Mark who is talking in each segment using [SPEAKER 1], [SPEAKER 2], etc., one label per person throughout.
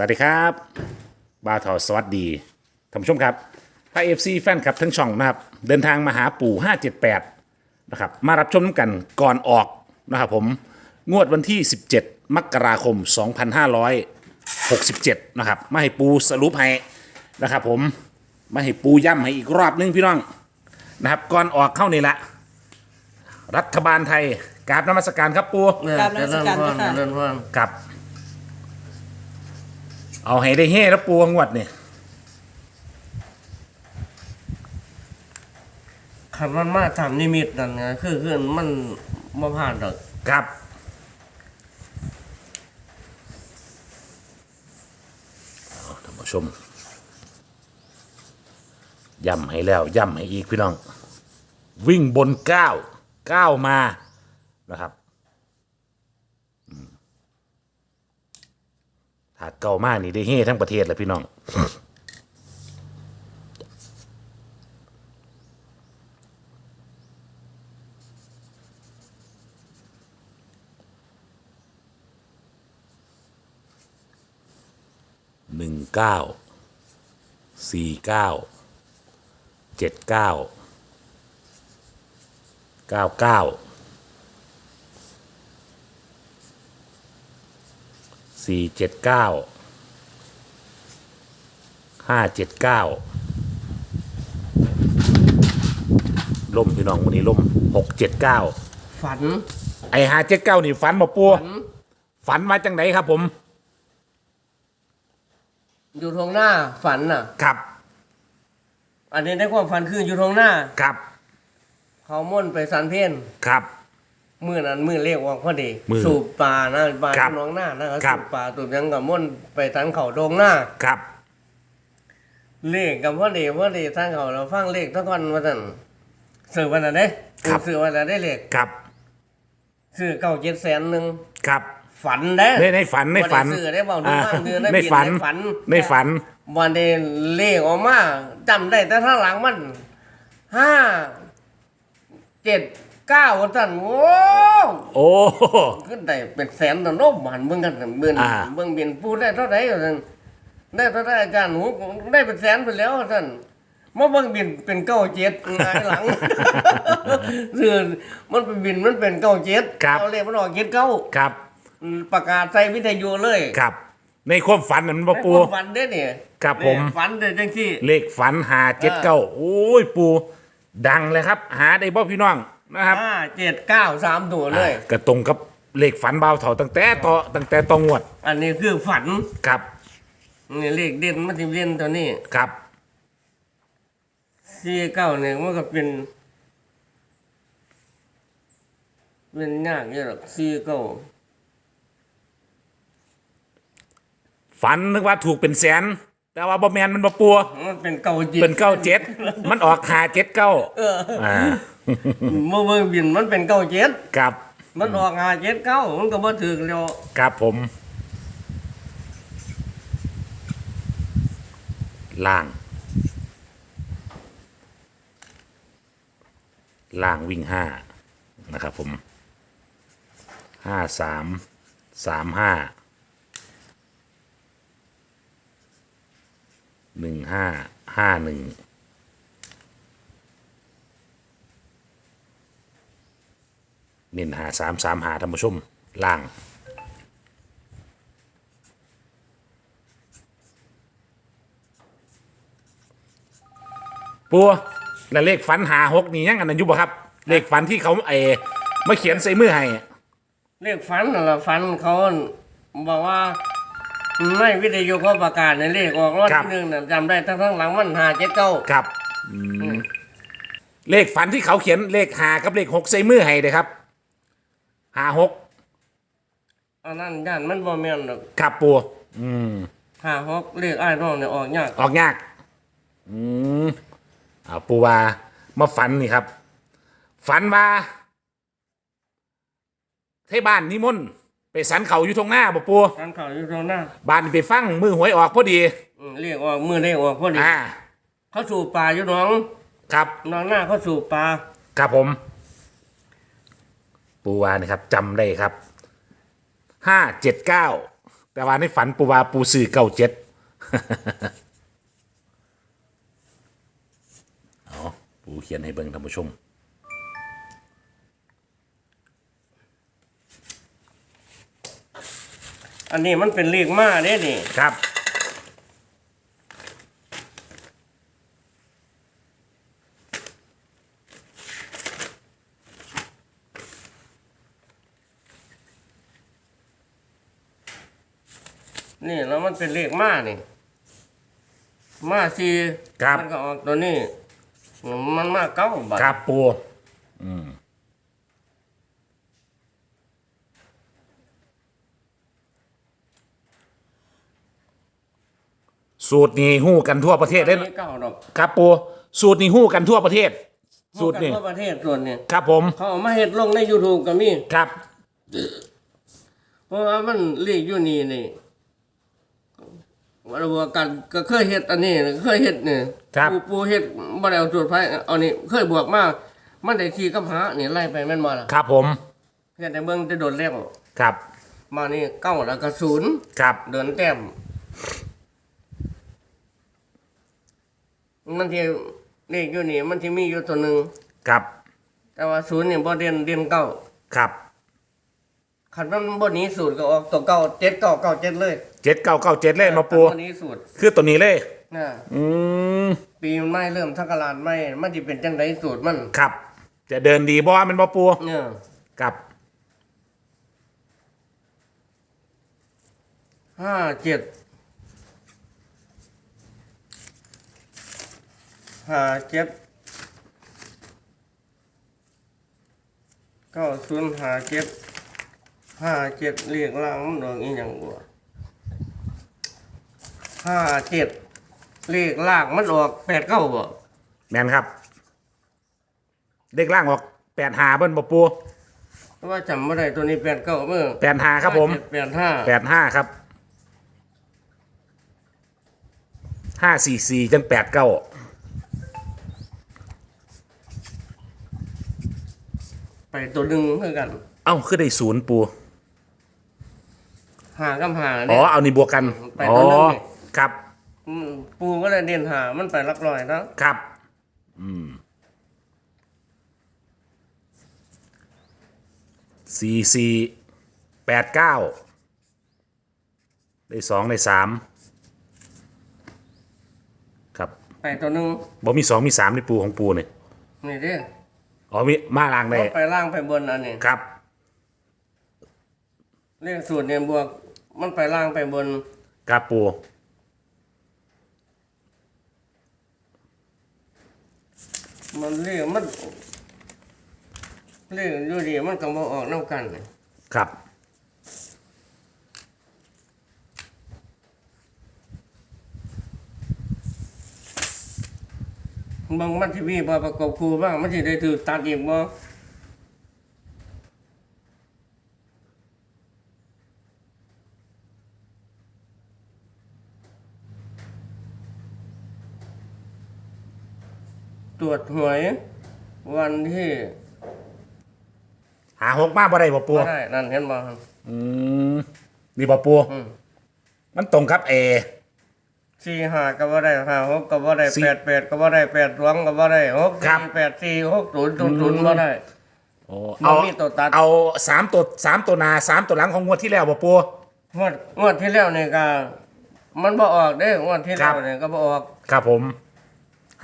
[SPEAKER 1] สวัสดีครับบาวทอสวัสดีท่านผู้ชมครับพระเอฟซีแฟนคลับทั้งช่องนะครับ เดินทางมาหาปู่ 578 นะครับ มารับชมกันก่อนออกนะครับผมงวดวันที่ 17 มกราคม 2567 นะครับ มาให้ปูสรุปให้นะครับผมมาให้ปูย่ำให้อีกรอบนึงพี่น้องนะครับก่อนออกเข้านี่ละ รัฐบาลไทยกราบนมัสการครับปู
[SPEAKER 2] กราบนมัสการ
[SPEAKER 3] เจริญพร
[SPEAKER 2] เจ้าค่ะ
[SPEAKER 3] เจริญพร
[SPEAKER 1] กับ เอาให้ได้เฮ่แล้วปูงวดเนี่ย
[SPEAKER 3] ขันมันมาทำนิมิตนั่นไงคือคือมันมาผ่านดอก
[SPEAKER 1] ครับ เอาท่านผู้ชมย่ำให้แล้วย่ำให้อีกพี่น้อง วิ่งบนก้าวก้าวมานะครับอืมถ้าเก่ามากนี่ได้เฮ่ทั้งประเทศเลยพี่น้องหนึ่งเก้าสี่เก้าเจ็ดเก้าเก้าเก้า สี่เจ็ดเก้าห้าเจ็ดเก้าล่มพี่น้องวันนี้ล่มหกเจ็ดเก้า
[SPEAKER 3] ฝัน
[SPEAKER 1] ไอห้าเจ็ดเก้านี่ฝันมาปัว
[SPEAKER 3] ฝัน
[SPEAKER 1] ฝันมาจังไหนครับผม
[SPEAKER 3] อยู่ตรงหน้าฝันน่ะ
[SPEAKER 1] ครับ
[SPEAKER 3] อันนี้ในความฝันคืออยู่ตรงหน้า
[SPEAKER 1] ครับ
[SPEAKER 3] เขาม่นไปสันเพน
[SPEAKER 1] ครับ
[SPEAKER 3] มือนั้นมือเรียกว่าพอดี
[SPEAKER 1] มื้อ
[SPEAKER 3] สูบปลานะปลา
[SPEAKER 1] ครับ
[SPEAKER 3] น้องหน้านะก็
[SPEAKER 1] ครับ
[SPEAKER 3] สูบปลาตูบยังกับม่นไปสันเขาตรงหน้า
[SPEAKER 1] ครับ
[SPEAKER 3] เลขกับพอดีพอดีทางเขาเราฟังเลขทั้งวันมาสั่นสื่อวันนั้นเด้
[SPEAKER 1] ครับ
[SPEAKER 3] สื่อวันนั้นได้เลข
[SPEAKER 1] ครับ
[SPEAKER 3] สื่อเก้าเจ็ดแสนหนึ่ง
[SPEAKER 1] ครับ
[SPEAKER 3] ฝันเด้
[SPEAKER 1] ในในฝันในฝัน
[SPEAKER 3] บ่ได้ซื้อได้เบาดูบ้างเดือนได้
[SPEAKER 1] ใน
[SPEAKER 3] เปลี่ยน
[SPEAKER 1] ฝัน
[SPEAKER 3] ในฝัน
[SPEAKER 1] ในฝัน
[SPEAKER 3] วันนี้เลขออกมาจำได้แต่ถ้างหลังมันห้าเจ็ด เก้าท่านโอ้
[SPEAKER 1] โอ้
[SPEAKER 3] ขึ้นได้เป็นแสนต่อโนบหันเบิ่งกันเบิ่ง
[SPEAKER 1] อ่า
[SPEAKER 3] เบิ่งเบียนพูดได้เท่าไหร่ท่านได้เท่าไหร่อาจารย์หูได้เป็นแสนไปแล้วท่านมาเบิ่งบินเป็นเก้าเจ็ดหงายหลัง คือมันเป็นบินมันเป็นเก้าเจ็ด
[SPEAKER 1] ครับ
[SPEAKER 3] เอาเลขมันออกเจ็ดเก้า
[SPEAKER 1] ครับ
[SPEAKER 3] ประกาศใส่วิทยุเลย
[SPEAKER 1] ครับ ในความฝันนั้นมาปู
[SPEAKER 3] ไอ้ความฝันเด้เนี่ย
[SPEAKER 1] ครับผม
[SPEAKER 3] เนี่ยฝันเด้จังที่
[SPEAKER 1] เลขฝันหาเจ็ดเก้าโอ้ยปู ดังเลยครับ หาได้บ่พี่น้อง นะครับ
[SPEAKER 3] ห้าเจ็ดเก้าสามตัวเลย
[SPEAKER 1] อ่ากระตรงกับเลขฝันเบาวเถ่าตั้งแต่ต่อตั้งแต่ตองวด
[SPEAKER 3] อันนี้คือฝัน
[SPEAKER 1] ครับ
[SPEAKER 3] นี่เลขเด่นมันจะเด่นตัวนี้
[SPEAKER 1] ครับ
[SPEAKER 3] สี่เก้าเนี่ยมันก็เป็นเป็นยากเยอะหรอกสี่เก้า
[SPEAKER 1] ฝันนึกว่าถูกเป็นแสน แต่ว่าบ่แมนมันบ่ปู
[SPEAKER 3] มันเป็นเก้าจิต
[SPEAKER 1] เป็นเก้าเจ็ดมันออกหาเจ็ดเก้า
[SPEAKER 3] เออ
[SPEAKER 1] อ่า
[SPEAKER 3] เมื่อเมื่อบินมันเป็นเก้าเจ็ด
[SPEAKER 1] ครับ
[SPEAKER 3] มันออกหาเจ็ดเก้ามันก็บ่ถึกแล้ว
[SPEAKER 1] ครับผม ล่าง ล่างวิ่งห้านะครับผมห้าสามสามห้าหนึ่งห้าห้าหนึ่ง เน้นหาสามสามหาท่านผู้ชมล่าง ปัวแล้วเลขฝันหาหกนี่ยังอันนั้นอยู่บ่ครับ เลขฝันที่เขาเอมาเขียนใส่มือให้อะ
[SPEAKER 3] เรียกฝันนั่นล่ะฝันเขาบอกว่าในวิทยุเขาประกาศในเลขออกรอบที่หนึ่งน่ะจำได้ทั้งทั้งหลังมันหาเจ็ดเก้า
[SPEAKER 1] ครับอืมเลขฝันที่เขาเขียนเลขหากับเลขหกใส่มือให้เลยครับ หาหก
[SPEAKER 3] อันนั้นย่านมันบ่แม่นดอก
[SPEAKER 1] ครับปัวอืม
[SPEAKER 3] หาฮอกเลขอ้ายน้องเนี่ยออกยาก
[SPEAKER 1] ออกยาก อืมอ่าปูว่ามาฝันนี่ครับ ฝันว่าเทบ้านนิมนต์ไปสันเขาอยู่ตรงหน้าบ่ปู
[SPEAKER 3] ทางเขาอยู่ตรงหน้า
[SPEAKER 1] บ้านนี่ไปฟังมือหวยออกพอดี
[SPEAKER 3] อืมเลขออกมือเลขออกพอดี
[SPEAKER 1] อ่า
[SPEAKER 3] เขาสูบปลาอยู่น้อง
[SPEAKER 1] ครับ
[SPEAKER 3] น้องหน้าเขาสูบปลา
[SPEAKER 1] ครับผม ปูวานะครับจำได้ครับห้าเจ็ดเก้าแต่ว่าในฝันปูว่าปูซื้อเก้าเจ็ดเอาปูเขียนให้เบิ่งท่านผู้ชม
[SPEAKER 3] อันนี้มันเป็นเลขมาเด้นี่
[SPEAKER 1] ครับ
[SPEAKER 3] นี่แล้วมัน เป็นเลขมานี่มาสี
[SPEAKER 1] ครับ
[SPEAKER 3] มันก็ออกตัวนี้ มันมาเก้าบาท
[SPEAKER 1] ครับปูสูตรนี้หู้กันทั่วประเทศเลย
[SPEAKER 3] นี้เก้าดอก
[SPEAKER 1] ครับปูสูตรนี้หู้กันทั่วประเทศ สูตรนี้
[SPEAKER 3] ทั่วประเทศส่วนนี้
[SPEAKER 1] ครับผม
[SPEAKER 3] เขาเอามาเฮ็ดลงใน YouTube ก็มี
[SPEAKER 1] ครับ
[SPEAKER 3] เพราะว่ามันเลขอยู่นี่นี่ วันบัวกันก็เคยเฮ็ดอันนี้เคยเฮ็ดนี่
[SPEAKER 1] ครับ
[SPEAKER 3] ปูปูเฮ็ดบ่ได้เอาสูตรไผเอานี่เคยบวกมามันได้ทีกับหานี่ไล่ไปแม่นบ่ล่ะ
[SPEAKER 1] ครับผม
[SPEAKER 3] เฮ็ดในเบิ่งจะโดดแล้ว
[SPEAKER 1] ครับ
[SPEAKER 3] มานี่เก้าแล้วก็ศูนย์
[SPEAKER 1] ครับ
[SPEAKER 3] เดินแต้มมันที่เลขอยู่นี่มันที่มีอยู่ตัวหนึ่ง
[SPEAKER 1] ครับ
[SPEAKER 3] แต่ว่าศูนย์นี่บ่เด่นเด่นเก้า
[SPEAKER 1] ครับ
[SPEAKER 3] คันมันบ่หนี้สูตรก็ออกตัวเก้าเจ็ดเก้าเก้าเจ็ดเลย
[SPEAKER 1] เจ็ดเก้าเก้าเจ็ดเลยมาปู
[SPEAKER 3] คันบ่หนี้สูตร
[SPEAKER 1] คือตัวนี้เลย
[SPEAKER 3] นะ
[SPEAKER 1] อืม
[SPEAKER 3] ปีมันไม่เริ่มทักกลาดไม่มันสิเป็นจังไดสูตรมัน
[SPEAKER 1] ครับ จะเดินดีบ่มันมาปู
[SPEAKER 3] เนี่ย
[SPEAKER 1] ครับ
[SPEAKER 3] ห้าเจ็ดห้าเจ็ดเก้าศูนย์ห้าเจ็ดห้าเจ็ดเรียกล่างมันดอกอีหยังบ่ ห้าเจ็ดเลขล่างมันออกแปดเก้าบ่
[SPEAKER 1] แมนครับเด็กล่างออกแปดหาเบิ้นมาปู
[SPEAKER 3] เพราะว่าจำไม่ได้ตัวนี้แปดเก้าเมื่อ
[SPEAKER 1] แปดหาครับผม
[SPEAKER 3] แปดห้า
[SPEAKER 1] แปดห้าครับห้าสี่สี่จังแปดเก้า
[SPEAKER 3] ไปตัวหนึ่งเพื่อกัน
[SPEAKER 1] เอ้าคือได้ศูนย์ปู
[SPEAKER 3] หากับหา
[SPEAKER 1] อ๋
[SPEAKER 3] เนี่
[SPEAKER 1] อยเอานี่บวกกัน
[SPEAKER 3] ไป
[SPEAKER 1] อ๋อ
[SPEAKER 3] ตัวหนึ่งนี่
[SPEAKER 1] ครับ
[SPEAKER 3] มปูก็เลยเด่นหามันไปลักลอยแล้ว
[SPEAKER 1] ครับ อืมสี่สี่แปดเก้าได้สองได้สามครับ
[SPEAKER 3] ไปตัวหนึ่ง
[SPEAKER 1] บ่มีสองมีสามในปูของปูเนี่ย
[SPEAKER 3] นี่เด้
[SPEAKER 1] อ๋อมีมาลางได้
[SPEAKER 3] เอาไปล่างไปบนอันนี้
[SPEAKER 1] ครับ
[SPEAKER 3] เรียกสูตรเนี่ยบวก มันไปล่างไปบน
[SPEAKER 1] ครับปู
[SPEAKER 3] มันเรียกมันเรียกอยู่ดีมันก็บอออกน้ำกันนี่
[SPEAKER 1] ครับ
[SPEAKER 3] บางมันที่มีบอประกบคู่บ้างมันที่ได้ถือตัดอีกบ่ ตรวจหวยวันที่
[SPEAKER 1] หาหกมาบ่ได้บ่ปู
[SPEAKER 3] บ่ได้นั่นเห็นบ่
[SPEAKER 1] อืมนี่บ่ปู
[SPEAKER 3] อืม
[SPEAKER 1] มันตรงครับเอ
[SPEAKER 3] สี่ห้าก็บ่ได้ห้าหกก็บ่ได้
[SPEAKER 1] สี่
[SPEAKER 3] แปดแปดก็บ่ได้แปดสองก็บ่ได้หก
[SPEAKER 1] ครับ
[SPEAKER 3] สี่แปดสี่หกศูนย์ศูนย์ศูนย์บ่ได้
[SPEAKER 1] โอ้
[SPEAKER 3] มัน
[SPEAKER 1] เอา
[SPEAKER 3] มีตัวตัด
[SPEAKER 1] เอาสามตัวสามตัวหนาสามตัวหลังของงวดที่แล้วบ่ปู
[SPEAKER 3] งวดงวดที่แล้วนี่ก็มันบ่ออกเด้งวดที่
[SPEAKER 1] ครั
[SPEAKER 3] แล้
[SPEAKER 1] บ
[SPEAKER 3] วนี่ก็บ่ออก
[SPEAKER 1] ครับผม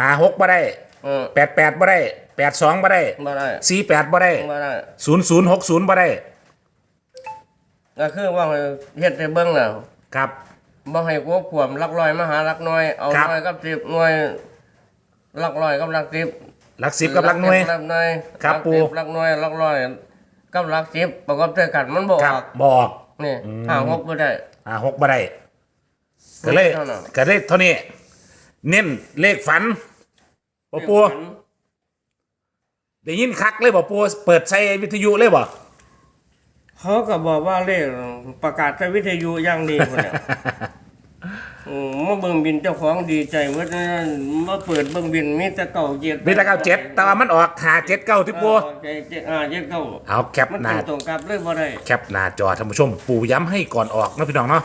[SPEAKER 1] หาหกบ่ได้
[SPEAKER 3] เออ
[SPEAKER 1] แปดแปดบ่ได้แปดสองบ่ได้
[SPEAKER 3] บ่ได้
[SPEAKER 1] สี่แปดบ่ได้
[SPEAKER 3] บ่ได้
[SPEAKER 1] ศูนย์ศูนย์หกศูนย์บ่ได้
[SPEAKER 3] ก็คือว่าให้เฮ็ดให้เบิ่งแล้ว
[SPEAKER 1] ครับ
[SPEAKER 3] บ่ให้ควบขวมลักลอยมาหาลักน้อย เอา
[SPEAKER 1] ครับ
[SPEAKER 3] น้อยกับสิบหน่วยลักลอยกับลักสิบ
[SPEAKER 1] หลักสิบกับหลักหน่วย
[SPEAKER 3] ลักหน่วย
[SPEAKER 1] ครับ
[SPEAKER 3] ลักสิ
[SPEAKER 1] ปู่
[SPEAKER 3] ลักหน่วยลักลอยกับลักสิบประกอบด้วยกันมันบ่อ
[SPEAKER 1] ครับ
[SPEAKER 3] อก
[SPEAKER 1] บอก
[SPEAKER 3] นี่ห้าหกบ่ได้
[SPEAKER 1] หาหกบ่ได้ก็เลย
[SPEAKER 3] เท่านั้น
[SPEAKER 1] ก็เลยเท่านี้ เน้นเลขฝัน บ่ปูได้ยินคักเลยบ่ปูเปิดใช้วิทยุเลยบ่
[SPEAKER 3] เขาก็บอกว่าเลขประกาศในวิทยุอย่างดีพุ่นน่ะ อืมโมมาเบิ่งบินเจ้าของดีใจเมื่อนั้นมาเปิดเบิ่งบินมีแต่เก่าเจ็ด
[SPEAKER 1] มีแต่เก้าเจ็ดแต่ว่ามันออกหาเจ็ดเก้าที่ปู
[SPEAKER 3] เออเจ็ดเจ็ดอ่าเจ็ดเก้า
[SPEAKER 1] เอาแคป
[SPEAKER 3] มัน
[SPEAKER 1] หน้า
[SPEAKER 3] ตรงกับเลยบ่ได้
[SPEAKER 1] แคปหน้าจอท่านผู้ชม ปู่ย้ำให้ก่อนออกนะพี่น้องเนาะ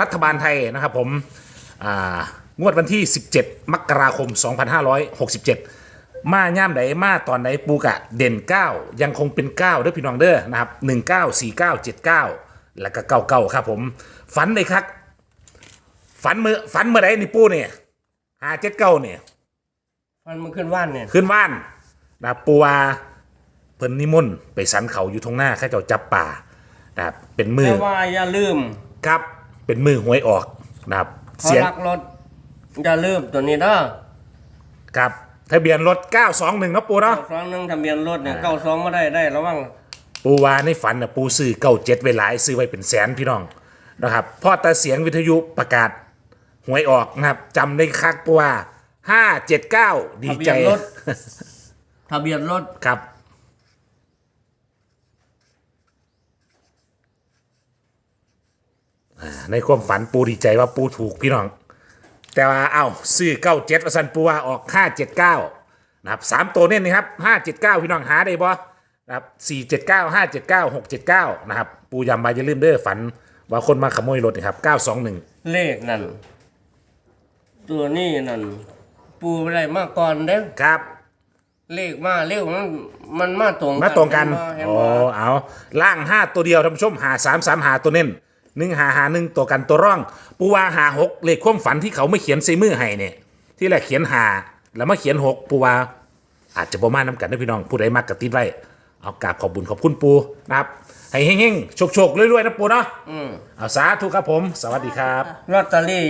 [SPEAKER 1] รัฐบาลไทยนะครับผม อ่า งวดวันที่ 17 มกราคม 2567 มาย่ามไหนมาตอนไหนปูกะเด่น 9 ยังคงเป็น9ด้วยพี่น้องเด้อนะครับ 19 49 79 แล้วก็99 ครับผม ฝันเลยครับ ฝันมือฝันเมื่อไหนี่ปูเนี่ยหาเจ็ดเก้าเนี่ย
[SPEAKER 3] ฟันมันขึ้นว่านเนี่ย
[SPEAKER 1] ขึ้นบ้านนะครับปูวาเพิ่นนิมนต์ไปสันเขาอยู่ทงหน้าข้าเจ้าจับป่านะครับเป็นมือ
[SPEAKER 3] แต่ว่าอย่าลืม
[SPEAKER 1] ครับเป็นมือหวยออกนะครับ
[SPEAKER 3] เขา
[SPEAKER 1] เสียง
[SPEAKER 3] ลักรถ อย่าลืมตัวนี้เด้อ
[SPEAKER 1] ครับทะเบียนรถ 921เนาะปูเนาะ
[SPEAKER 3] สองหนึ่งทะเบียนรถเนี่ยเก้าสองมาได้ได้ระวัง
[SPEAKER 1] ปูวาในฝันน่ะปูซื้อเก้าเจ็ดไว้หลายซื้อไว้เป็นแสนพี่น้องนะครับพอแต่เสียงวิทยุประกาศหวยออกนะครับจำได้คักปูว่าห้าเจ็ดเก้าดี
[SPEAKER 3] ทะเบี
[SPEAKER 1] ใจ
[SPEAKER 3] ยนรถ ทะเบียนรถ
[SPEAKER 1] ครับ อ่าในความฝันปูดีใจว่าปูถูกพี่น้อง แต่ว่าเอ้าซื้อเก้าเจ็ดประสันปูว่าออกห้าเจ็ดเก้านะครับสามตัวเนี่ยนะครับห้าเจ็ดเก้าพี่น้องหาได้บ่นะครับสี่เจ็ดเก้าห้าเจ็ดเก้าหกเจ็ดเก้านะครับ ปูยำมาจะลืมเด้อฝัน ว่าคนมาขโมยรถนะครับเก้าสองหนึ่ง
[SPEAKER 3] เลขนั่น ตัวนี้นั่น ปูอะไรมาก่อนเด้อ
[SPEAKER 1] ครับ
[SPEAKER 3] เลขมาเลขมันมันมาตรง
[SPEAKER 1] มาตรงกัน
[SPEAKER 3] เห็น
[SPEAKER 1] โอ้
[SPEAKER 3] บ่
[SPEAKER 1] เอาล่างห้าตัวเดียวท่านผู้ชมหาสามสามหาตัวเน้น หนึ่งหาหาหนึ่งตัวกันตัวร่อง ปูวาหาหกเลขความฝันที่เขาไม่เขียนใส่มือให้เนี่ยที่แรกเขียนหาแล้วมาเขียนหกปูวาอาจจะประมาณน้ำกันนะพี่น้องผู้ใดมากกับติดไว้เอากราบขอบบุญขอบคุณปูนะครับให้เฮงๆโชคๆรวยๆนะปูเนาะ
[SPEAKER 3] อืม
[SPEAKER 1] เอาสาธุครับผม สวัสดีครับ
[SPEAKER 3] ลอตเตอรี่